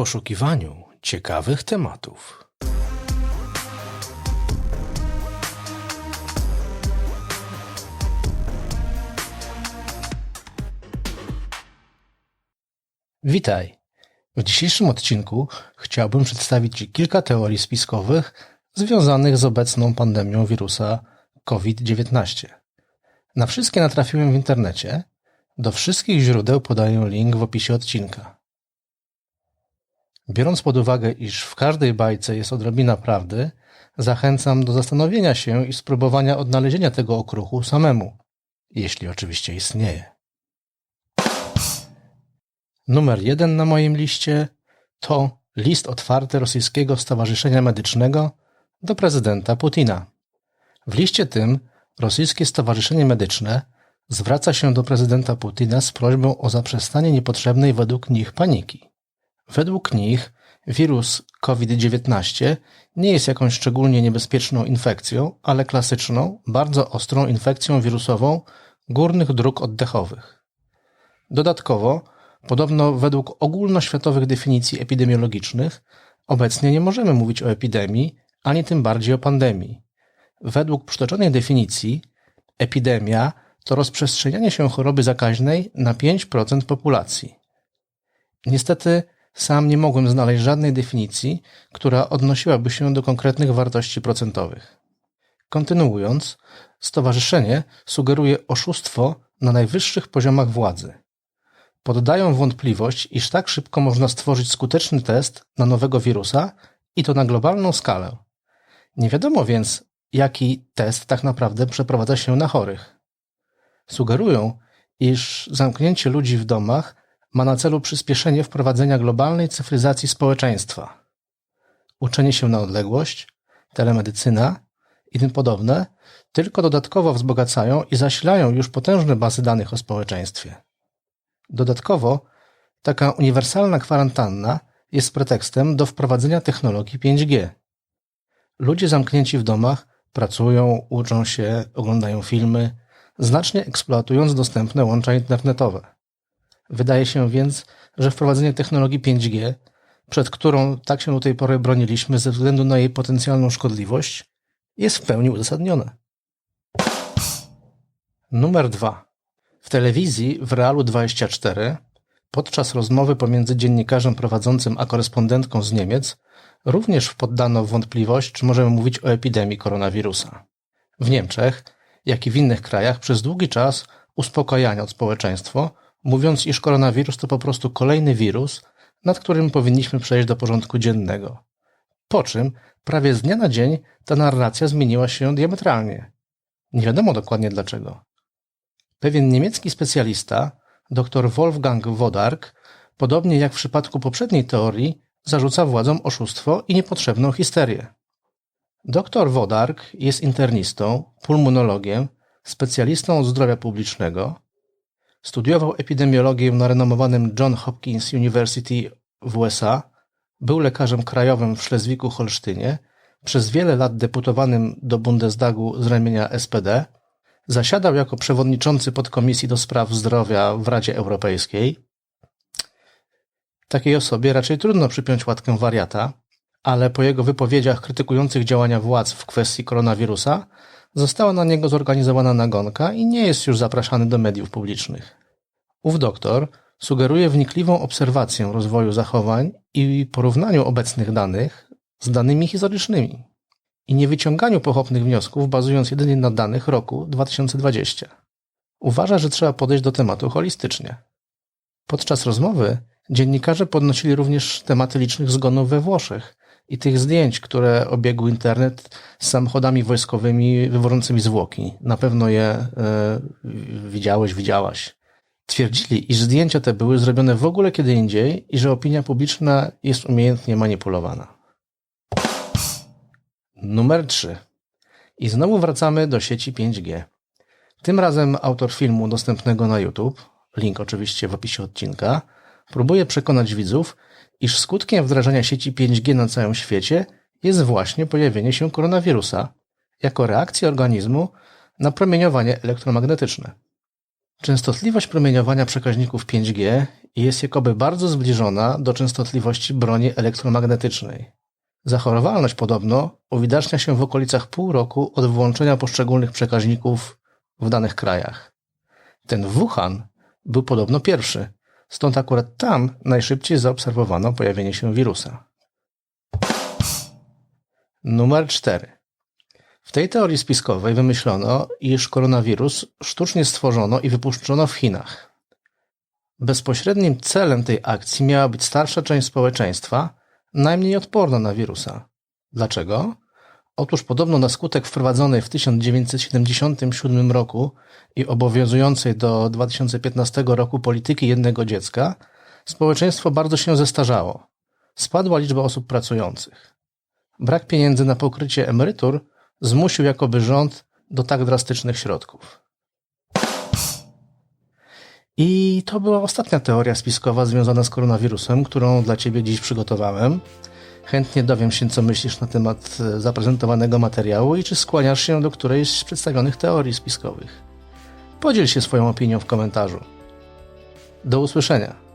poszukiwaniu ciekawych tematów. Witaj. W dzisiejszym odcinku chciałbym przedstawić Ci kilka teorii spiskowych związanych z obecną pandemią wirusa COVID-19. Na wszystkie natrafiłem w internecie. Do wszystkich źródeł podaję link w opisie odcinka. Biorąc pod uwagę, iż w każdej bajce jest odrobina prawdy, zachęcam do zastanowienia się i spróbowania odnalezienia tego okruchu samemu, jeśli oczywiście istnieje. Numer jeden na moim liście to list otwarty Rosyjskiego Stowarzyszenia Medycznego do prezydenta Putina. W liście tym Rosyjskie Stowarzyszenie Medyczne zwraca się do prezydenta Putina z prośbą o zaprzestanie niepotrzebnej według nich paniki. Według nich wirus COVID-19 nie jest jakąś szczególnie niebezpieczną infekcją, ale klasyczną, bardzo ostrą infekcją wirusową górnych dróg oddechowych. Dodatkowo, podobno według ogólnoświatowych definicji epidemiologicznych, obecnie nie możemy mówić o epidemii, ani tym bardziej o pandemii. Według przytoczonej definicji, epidemia to rozprzestrzenianie się choroby zakaźnej na 5% populacji. Niestety, sam nie mogłem znaleźć żadnej definicji, która odnosiłaby się do konkretnych wartości procentowych. Kontynuując, stowarzyszenie sugeruje oszustwo na najwyższych poziomach władzy. Poddają wątpliwość, iż tak szybko można stworzyć skuteczny test na nowego wirusa i to na globalną skalę. Nie wiadomo więc, jaki test tak naprawdę przeprowadza się na chorych. Sugerują, iż zamknięcie ludzi w domach ma na celu przyspieszenie wprowadzenia globalnej cyfryzacji społeczeństwa. Uczenie się na odległość, telemedycyna i tym podobne tylko dodatkowo wzbogacają i zasilają już potężne bazy danych o społeczeństwie. Dodatkowo taka uniwersalna kwarantanna jest pretekstem do wprowadzenia technologii 5G. Ludzie zamknięci w domach pracują, uczą się, oglądają filmy, znacznie eksploatując dostępne łącza internetowe. Wydaje się więc, że wprowadzenie technologii 5G, przed którą tak się do tej pory broniliśmy ze względu na jej potencjalną szkodliwość, jest w pełni uzasadnione. Numer 2. W telewizji w Realu 24 podczas rozmowy pomiędzy dziennikarzem prowadzącym a korespondentką z Niemiec również poddano wątpliwość, czy możemy mówić o epidemii koronawirusa. W Niemczech, jak i w innych krajach, przez długi czas uspokajano społeczeństwo, mówiąc, iż koronawirus to po prostu kolejny wirus, nad którym powinniśmy przejść do porządku dziennego. Po czym prawie z dnia na dzień ta narracja zmieniła się diametralnie. Nie wiadomo dokładnie dlaczego. Pewien niemiecki specjalista, dr Wolfgang Wodark, podobnie jak w przypadku poprzedniej teorii, zarzuca władzom oszustwo i niepotrzebną histerię. Dr Wodark jest internistą, pulmonologiem, specjalistą od zdrowia publicznego, Studiował epidemiologię na renomowanym John Hopkins University w USA, był lekarzem krajowym w Szlezwiku-Holsztynie, przez wiele lat deputowanym do Bundestagu z ramienia SPD, zasiadał jako przewodniczący podkomisji do spraw zdrowia w Radzie Europejskiej. Takiej osobie raczej trudno przypiąć łatkę wariata, ale po jego wypowiedziach krytykujących działania władz w kwestii koronawirusa Została na niego zorganizowana nagonka i nie jest już zapraszany do mediów publicznych. Ów doktor sugeruje wnikliwą obserwację rozwoju zachowań i porównaniu obecnych danych z danymi historycznymi i nie wyciąganiu pochopnych wniosków bazując jedynie na danych roku 2020. Uważa, że trzeba podejść do tematu holistycznie. Podczas rozmowy dziennikarze podnosili również tematy licznych zgonów we Włoszech i tych zdjęć, które obiegły internet z samochodami wojskowymi wywożącymi zwłoki. Na pewno je y, widziałeś, widziałaś. Twierdzili, iż zdjęcia te były zrobione w ogóle kiedy indziej i że opinia publiczna jest umiejętnie manipulowana. Numer 3. I znowu wracamy do sieci 5G. Tym razem autor filmu dostępnego na YouTube, link oczywiście w opisie odcinka, próbuje przekonać widzów, iż skutkiem wdrażania sieci 5G na całym świecie jest właśnie pojawienie się koronawirusa jako reakcja organizmu na promieniowanie elektromagnetyczne. Częstotliwość promieniowania przekaźników 5G jest jakoby bardzo zbliżona do częstotliwości broni elektromagnetycznej. Zachorowalność podobno uwidacznia się w okolicach pół roku od włączenia poszczególnych przekaźników w danych krajach. Ten Wuhan był podobno pierwszy, stąd akurat tam najszybciej zaobserwowano pojawienie się wirusa. Numer 4. W tej teorii spiskowej wymyślono, iż koronawirus sztucznie stworzono i wypuszczono w Chinach. Bezpośrednim celem tej akcji miała być starsza część społeczeństwa, najmniej odporna na wirusa. Dlaczego? Otóż podobno na skutek wprowadzonej w 1977 roku i obowiązującej do 2015 roku polityki jednego dziecka, społeczeństwo bardzo się zestarzało. Spadła liczba osób pracujących. Brak pieniędzy na pokrycie emerytur zmusił jakoby rząd do tak drastycznych środków. I to była ostatnia teoria spiskowa związana z koronawirusem, którą dla Ciebie dziś przygotowałem. Chętnie dowiem się, co myślisz na temat e, zaprezentowanego materiału i czy skłaniasz się do którejś z przedstawionych teorii spiskowych. Podziel się swoją opinią w komentarzu. Do usłyszenia.